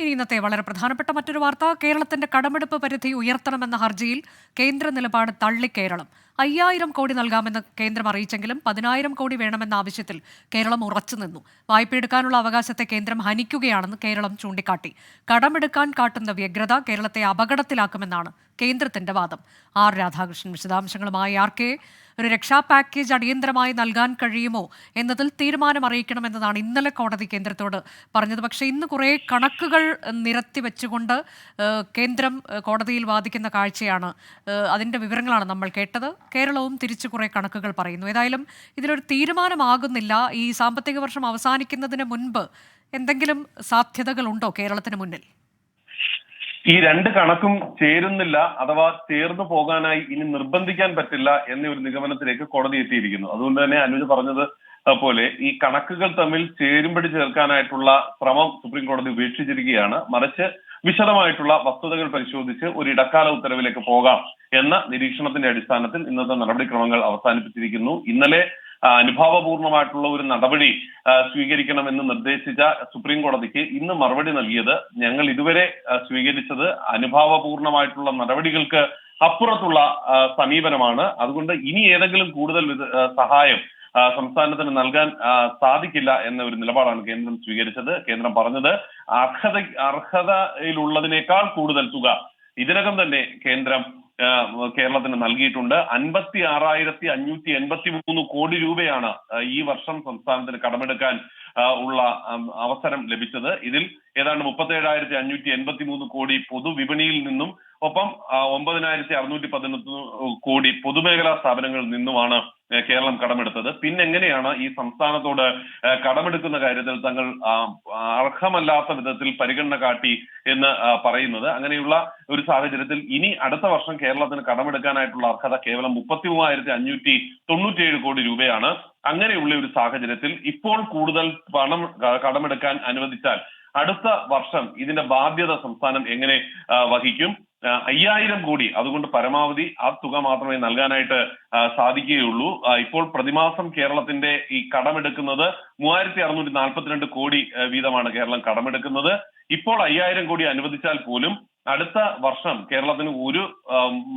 ഇനി ഇന്നത്തെ വളരെ പ്രധാനപ്പെട്ട മറ്റൊരു വാർത്ത കേരളത്തിന്റെ കടമെടുപ്പ് പരിധി ഉയർത്തണമെന്ന ഹർജിയിൽ കേന്ദ്ര നിലപാട് തള്ളി കേരളം അയ്യായിരം കോടി നൽകാമെന്ന് കേന്ദ്രം അറിയിച്ചെങ്കിലും പതിനായിരം കോടി വേണമെന്ന ആവശ്യത്തിൽ കേരളം ഉറച്ചുനിന്നു വായ്പയെടുക്കാനുള്ള അവകാശത്തെ കേന്ദ്രം ഹനിക്കുകയാണെന്ന് കേരളം ചൂണ്ടിക്കാട്ടി. കടമെടുക്കാൻ കാട്ടുന്ന വ്യഗ്രത കേരളത്തെ അപകടത്തിലാക്കുമെന്നാണ് കേന്ദ്രത്തിന്റെ വാദം. ആർ രാധാകൃഷ്ണൻ വിശദാംശങ്ങളുമായി ആർ കെ. ഒരു രക്ഷാ പാക്കേജ് അടിയന്തരമായി നൽകാൻ കഴിയുമോ എന്നതിൽ തീരുമാനം അറിയിക്കണമെന്നതാണ് ഇന്നലെ കോടതി കേന്ദ്രത്തോട് പറഞ്ഞത്. പക്ഷേ ഇന്ന് കുറേ കണക്കുകൾ നിരത്തി വെച്ചുകൊണ്ട് കേന്ദ്രം കോടതിയിൽ വാദിക്കുന്ന കാഴ്ചയാണ് അതിന്റെ വിവരങ്ങളാണ് നമ്മൾ കേട്ടത്. കേരളവും തിരിച്ചു കുറെ കണക്കുകൾ പറയുന്നു. ഏതായാലും ഇതിലൊരു തീരുമാനമാകുന്നില്ല. ഈ സാമ്പത്തിക വർഷം അവസാനിക്കുന്നതിന് മുൻപ് എന്തെങ്കിലും സാധ്യതകളുണ്ടോ കേരളത്തിന് മുന്നിൽ? ഈ രണ്ട് കണക്കും ചേരുന്നില്ല അഥവാ ചേർന്നു പോകാനായി ഇനി നിർബന്ധിക്കാൻ പറ്റില്ല എന്ന ഒരു നിഗമനത്തിലേക്ക് കോടതി എത്തിയിരിക്കുന്നു. അതുകൊണ്ട് തന്നെ അനുജ് പറഞ്ഞത് പോലെ ഈ കണക്കുകൾ തമ്മിൽ ചേരുമ്പടി ചേർക്കാനായിട്ടുള്ള ശ്രമം സുപ്രീം കോടതി ഉപേക്ഷിച്ചിരിക്കുകയാണ്. മറിച്ച് വിശദമായിട്ടുള്ള വസ്തുതകൾ പരിശോധിച്ച് ഒരു ഇടക്കാല ഉത്തരവിലേക്ക് പോകാം എന്ന നിരീക്ഷണത്തിന്റെ അടിസ്ഥാനത്തിൽ ഇന്നത്തെ നടപടിക്രമങ്ങൾ അവസാനിപ്പിച്ചിരിക്കുന്നു. ഇന്നലെ അനുഭാവപൂർണമായിട്ടുള്ള ഒരു നടപടി സ്വീകരിക്കണമെന്ന് നിർദ്ദേശിച്ച സുപ്രീം കോടതിക്ക് ഇന്ന് മറുപടി നൽകിയത് ഞങ്ങൾ ഇതുവരെ സ്വീകരിച്ചത് അനുഭാവപൂർണമായിട്ടുള്ള നടപടികൾക്ക് അപ്പുറത്തുള്ള സമീപനമാണ്. അതുകൊണ്ട് ഇനി ഏതെങ്കിലും കൂടുതൽ സഹായം സംസ്ഥാനത്തിന് നൽകാൻ സാധിക്കില്ല എന്ന ഒരു നിലപാടാണ് കേന്ദ്രം സ്വീകരിച്ചത്. കേന്ദ്രം പറഞ്ഞത് അർഹത അർഹതയിലുള്ളതിനേക്കാൾ കൂടുതൽ തുക ഇതിനകം തന്നെ കേന്ദ്രം കേരളത്തിന് നൽകിയിട്ടുണ്ട്. അൻപത്തി ആറായിരത്തി അഞ്ഞൂറ്റി എൺപത്തി മൂന്ന് കോടി രൂപയാണ് ഈ വർഷം സംസ്ഥാനത്തിന് കടമെടുക്കാൻ ഉള്ള അവസരം ലഭിച്ചത്. ഇതിൽ ഏതാണ്ട് മുപ്പത്തി ഏഴായിരത്തി അഞ്ഞൂറ്റി എൺപത്തി മൂന്ന് കോടി പൊതുവിപണിയിൽ നിന്നും ഒപ്പം ഒമ്പതിനായിരത്തി അറുന്നൂറ്റി പതിനൊന്ന് കോടി പൊതുമേഖലാ സ്ഥാപനങ്ങളിൽ നിന്നുമാണ് കേരളം കടമെടുത്തത്. പിന്നെ എങ്ങനെയാണ് ഈ സംസ്ഥാനത്തോട് കടമെടുക്കുന്ന കാര്യത്തിൽ തങ്ങൾ അർഹമല്ലാത്ത വിധത്തിൽ പരിഗണന കാട്ടി എന്ന് പറയുന്നത്. അങ്ങനെയുള്ള ഒരു സാഹചര്യത്തിൽ ഇനി അടുത്ത വർഷം കേരളത്തിന് കടമെടുക്കാനായിട്ടുള്ള അർഹത കേവലം മുപ്പത്തി മൂവായിരത്തി അഞ്ഞൂറ്റി തൊണ്ണൂറ്റിയേഴ് കോടി രൂപയാണ്. അങ്ങനെയുള്ള ഒരു സാഹചര്യത്തിൽ ഇപ്പോൾ കൂടുതൽ പണം കടമെടുക്കാൻ അനുവദിച്ചാൽ അടുത്ത വർഷം ഇതിന്റെ ബാധ്യത സംസ്ഥാനം എങ്ങനെ വഹിക്കും? അയ്യായിരം കോടി അതുകൊണ്ട് പരമാവധി ആ തുക മാത്രമേ നൽകാനായിട്ട് സാധിക്കുകയുള്ളൂ. ഇപ്പോൾ പ്രതിമാസം കേരളത്തിന്റെ ഈ കടമെടുക്കുന്നത് മൂവായിരത്തി അറുന്നൂറ്റി നാൽപ്പത്തിരണ്ട് കോടി വീതമാണ് കേരളം കടമെടുക്കുന്നത്. ഇപ്പോൾ അയ്യായിരം കോടി അനുവദിച്ചാൽ പോലും അടുത്ത വർഷം കേരളത്തിന് ഒരു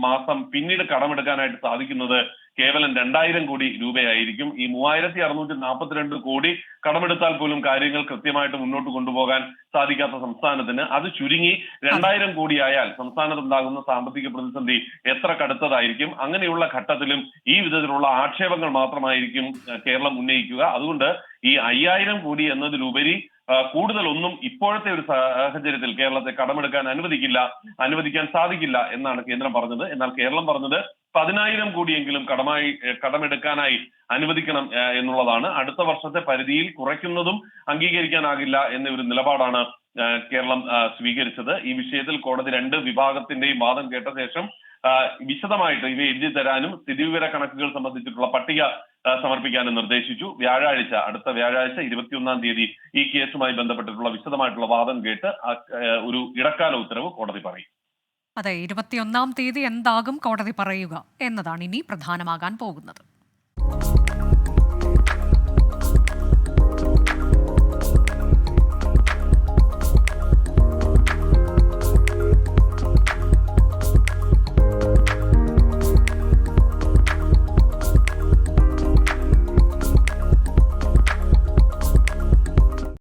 മാസം പിന്നീട് കടമെടുക്കാനായിട്ട് സാധിക്കുന്നത് കേവലം രണ്ടായിരം കോടി രൂപയായിരിക്കും. ഈ മൂവായിരത്തി അറുന്നൂറ്റി നാൽപ്പത്തിരണ്ട് കോടി കടമെടുത്താൽ പോലും കാര്യങ്ങൾ കൃത്യമായിട്ട് മുന്നോട്ട് കൊണ്ടുപോകാൻ സാധിക്കാത്ത സംസ്ഥാനത്തിന് അത് ചുരുങ്ങി രണ്ടായിരം കോടിയായാൽ സംസ്ഥാനത്തുണ്ടാകുന്ന സാമ്പത്തിക പ്രതിസന്ധി എത്ര കടുത്തതായിരിക്കും? അങ്ങനെയുള്ള ഘട്ടത്തിലും ഈ വിധത്തിലുള്ള ആക്ഷേപങ്ങൾ മാത്രമായിരിക്കും കേരളം ഉന്നയിക്കുക. അതുകൊണ്ട് ഈ അയ്യായിരം കോടി എന്നതിലുപരി കൂടുതലൊന്നും ഇപ്പോഴത്തെ ഒരു സാഹചര്യത്തിൽ കേരളത്തെ കടമെടുക്കാൻ അനുവദിക്കില്ല അനുവദിക്കാൻ സാധിക്കില്ല എന്നാണ് കേന്ദ്രം പറഞ്ഞത്. എന്നാൽ കേരളം പറഞ്ഞത് പതിനായിരം കോടിയെങ്കിലും കടമായി കടമെടുക്കാനായി അനുവദിക്കണം എന്നുള്ളതാണ്. അടുത്ത വർഷത്തെ പരിധിയിൽ കുറയ്ക്കുന്നതും അംഗീകരിക്കാനാകില്ല എന്ന ഒരു നിലപാടാണ് കേരളം സ്വീകരിച്ചത്. ഈ വിഷയത്തിൽ കോടതി രണ്ട് വിഭാഗത്തിന്റെയും വാദം കേട്ട ശേഷം വിശദമായിട്ട് ഇവ എഴുതി തരാനും സ്ഥിതിവിവര കണക്കുകൾ സംബന്ധിച്ചിട്ടുള്ള പട്ടിക സമർപ്പിക്കാനും നിർദ്ദേശിച്ചു. വ്യാഴാഴ്ച അടുത്ത വ്യാഴാഴ്ച ഇരുപത്തിയൊന്നാം തീയതി ഈ കേസുമായി ബന്ധപ്പെട്ടിട്ടുള്ള വിശദമായിട്ടുള്ള വാദം കേട്ട് ഒരു ഇടക്കാല ഉത്തരവ് കോടതി പറയും. അതെ ഇരുപത്തിയൊന്നാം തീയതി എന്താകും കോടതി പറയുക എന്നതാണ് ഇനി പ്രധാനമാകാൻ പോകുന്നത്.